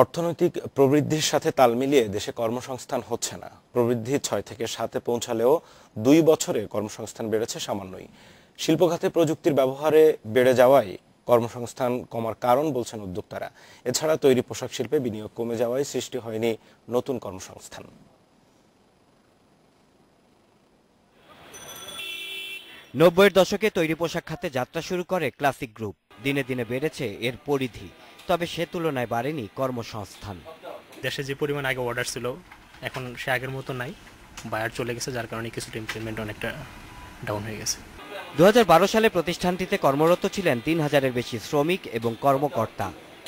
অর্থনৈতিক প্রবৃদ্ধির সাথে তাল মিলিয়ে দেশে কর্মসংস্থান হচ্ছে না। প্রবৃদ্ধি ছয় থেকে সাতে পৌঁছালেও দুই বছরে কর্মসংস্থান বেড়েছে সামান্যই। শিল্প খাতে প্রযুক্তির ব্যবহারে বেড়ে যাওয়ায় কর্মসংস্থান কমার কারণ বলছেন উদ্যোক্তারা। এছাড়া তৈরি পোশাক শিল্পে বিনিয়োগ কমে যাওয়ায় সৃষ্টি হয়নি নতুন কর্মসংস্থান। নব্বইয়ের দশকে তৈরি পোশাক খাতে যাত্রা শুরু করে ক্লাসিক গ্রুপ। দিনে দিনে বেড়েছে এর পরিধি তবে সে তুলনায় বাড়েনি কর্মসংস্থান। দেশে যে পরিমাণ আগে অর্ডার ছিল এখন সে আগের মতো নাই। বায়ার চলে গেছে যার কারণে কিছুটা ইমপ্লিমেন্ট অনেকটা ডাউন হয়ে গেছে। দু সালে প্রতিষ্ঠানটিতে কর্মরত ছিলেন তিন হাজারের বেশি শ্রমিক এবং কর্মকর্তা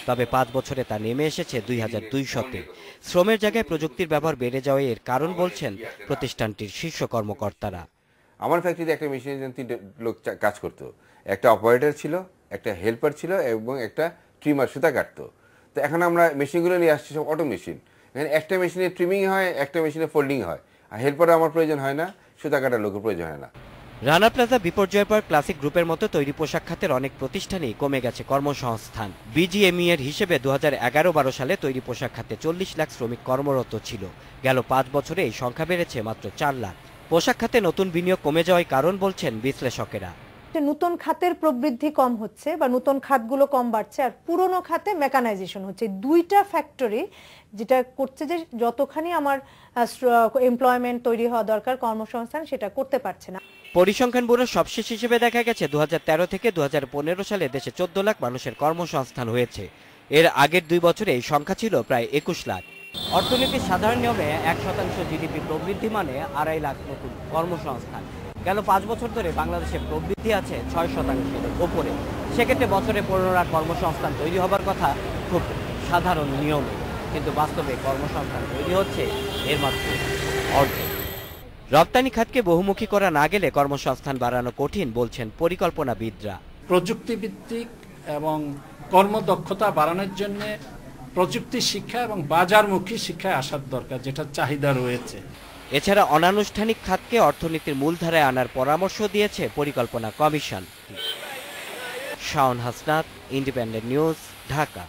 তবে পাঁচ বছরে তা নেমে এসেছে দুই হাজার দুইশতে। শ্রমের জায়গায় প্রযুক্তির ব্যবহার বেড়ে যাওয়ায় এর কারণ বলছেন প্রতিষ্ঠানটির শীর্ষ কর্মকর্তারা। আমার ফ্যাক্টরিতে একটা মেশিনের জন্য তিনটে লোক কাজ করতো। একটা অপারেটর ছিল একটা হেল্পার ছিল এবং একটা ট্রিমার সুতা কাটতো। তো এখন আমরা মেশিনগুলো নিয়ে আসছি, সব অটো মেশিন এখানে একটা মেশিনে ট্রিমিং হয়, একটা মেশিনে ফোল্ডিং হয়। আর হেল্পারও আমার প্রয়োজন হয় না, সুতা কাটার লোকের প্রয়োজন হয় না। রানা প্লাজা বিপর্যয়ের পর ক্লাসিক গ্রুপের মতো তৈরি পোশাক খাতের অনেক প্রতিষ্ঠানেই কমে গেছে কর্মসংস্থান। বিজিএমই এর হিসেবে দু হাজার এগারো সালে তৈরি পোশাক খাতে চল্লিশ লাখ শ্রমিক কর্মরত ছিল। গেল পাঁচ বছরে এই সংখ্যা বেড়েছে মাত্র চার লাখ। পোশাক খাতে নতুন বিনিয়োগ কমে যাওয়ার কারণ বলছেন বিশ্লেষকেরা। যে নতুন খাতের প্রবৃদ্ধি কম হচ্ছে বা নতুন খাতগুলো কম বাড়ছে, আর পুরনো খাতে মেকানাইজেশন হচ্ছে। দুইটা ফ্যাক্টরি যেটা করছে যে যতখানি আমার এমপ্লয়মেন্ট তৈরি হওয়া দরকার, কর্মসংস্থান, সেটা করতে পারছে না। পরিসংখ্যান ব্যুরোর সবশেষ হিসেবে দেখা গেছে দু হাজার তেরো থেকে দু হাজার পনেরো সালে দেশে চোদ্দ লাখ মানুষের কর্মসংস্থান হয়েছে। এর আগের দুই বছরে এই সংখ্যা ছিল প্রায় একুশ লাখ। অর্থনীতির সাধারণ নিয়মে এক শতাংশ জিডিপি প্রবৃদ্ধি মানে আড়াই লাখ নতুন কর্মসংস্থান। গেল পাঁচ বছর ধরে বাংলাদেশে প্রবৃদ্ধি আছে ছয় শতাংশের ওপরে। সেক্ষেত্রে বছরে পনেরো লাখ কর্মসংস্থান তৈরি হবার কথা খুব সাধারণ নিয়ম। কিন্তু বাস্তবে কর্মসংস্থান তৈরি হচ্ছে এর মাত্র অর্ধেক। রপ্তানি খাতকে বহুমুখী করা না গেলে কর্মসংস্থান বাড়ানো কঠিন বলছেন পরিকল্পনাবিদরা। প্রযুক্তিভিত্তিক এবং কর্মদক্ষতা বাড়ানোর জন্য প্রযুক্তি শিক্ষা এবং বাজারমুখী শিক্ষায় আসার দরকার যেটা চাহিদা রয়েছে। এছাড়া অনানুষ্ঠানিক খাতকে অর্থনীতির মূলধারায় আনার পরামর্শ দিয়েছে পরিকল্পনা commission. Shaon Hasnat, Independent News, Dhaka.